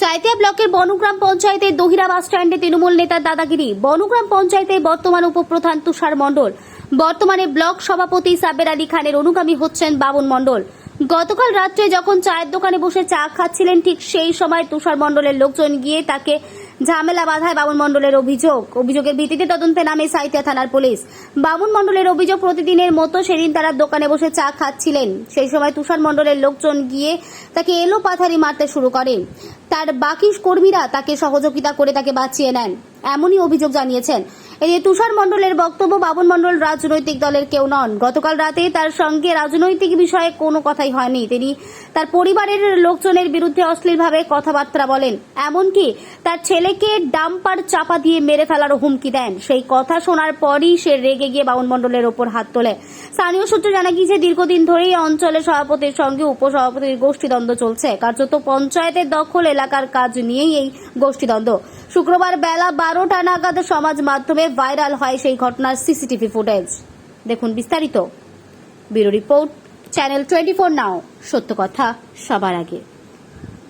সাঁইথিয়া ব্লকের বনগ্রাম পঞ্চায়েতের দহিরা বাস স্ট্যান্ডে তৃণমূল নেতার দাদাগিরি। বনগ্রাম পঞ্চায়েতের বর্তমান উপপ্রধান তুষার মণ্ডল। বর্তমানে ব্লক সভাপতি সাবের আলী খানের অনুগামী হচ্ছেন বাবুন মণ্ডল। গতকাল রাত্রে যখন চায়ের দোকানে বসে চা খাচ্ছিলেন, ঠিক সেই সময় তুষার মণ্ডলের লোকজন গিয়ে তাকে ঝামেলা বাধায় বাবুন মণ্ডলের অভিযোগ। অভিযোগের ভিত্তিতে তদন্তে নামে সাইতিয়া থানার পুলিশ। বাবুন মণ্ডলের অভিযোগ প্রতিদিনের মতো সেদিন তারা দোকানে বসে চা খাচ্ছিলেন। সেই সময় তুষার মণ্ডলের লোকজন গিয়ে তাকে এলো পাথারি মারতে শুরু করে। তার বাকি কর্মীরা তাকে সহযোগিতা করে তাকে বাঁচিয়ে নেন। এমনই অভিযোগ জানিয়েছেন এদিকে তুষার মণ্ডলের বক্তব্য বাবুন মণ্ডল রাজনৈতিক দলের কেউ নন। গতকাল রাতে তার সঙ্গে রাজনৈতিক বিষয়ে কোনো কথাই হয়নি। তিনি তার পরিবারের লোকজনের বিরুদ্ধে অশ্লীলভাবে কথাবার্তা বলেন। এমনকি তার ছেলেকে ডাম্পার চাপা দিয়ে মেরে ফেলারও হুমকি দেন। সেই কথা শোনার পরই সে রেগে গিয়ে বাবুন মণ্ডলের ওপর হাত তোলে। স্থানীয় সূত্রে জানা গিয়েছে, দীর্ঘদিন ধরেই অঞ্চলের সভাপতির সঙ্গে উপসভাপতির গোষ্ঠীদ্বন্দ্ব চলছে। কার্যত পঞ্চায়েতের দখল এলাকার কাজ নিয়েই এই গোষ্ঠীদ্বন্দ্ব। শুক্রবার বেলা বারোটা নাগাদ সমাজ মাধ্যমে ভাইরাল হয় সেই ঘটনার সিসিটিভি ফুটেজ। দেখুন বিস্তারিত। Bureau report, channel twenty four now. সত্য কথা সবার আগে।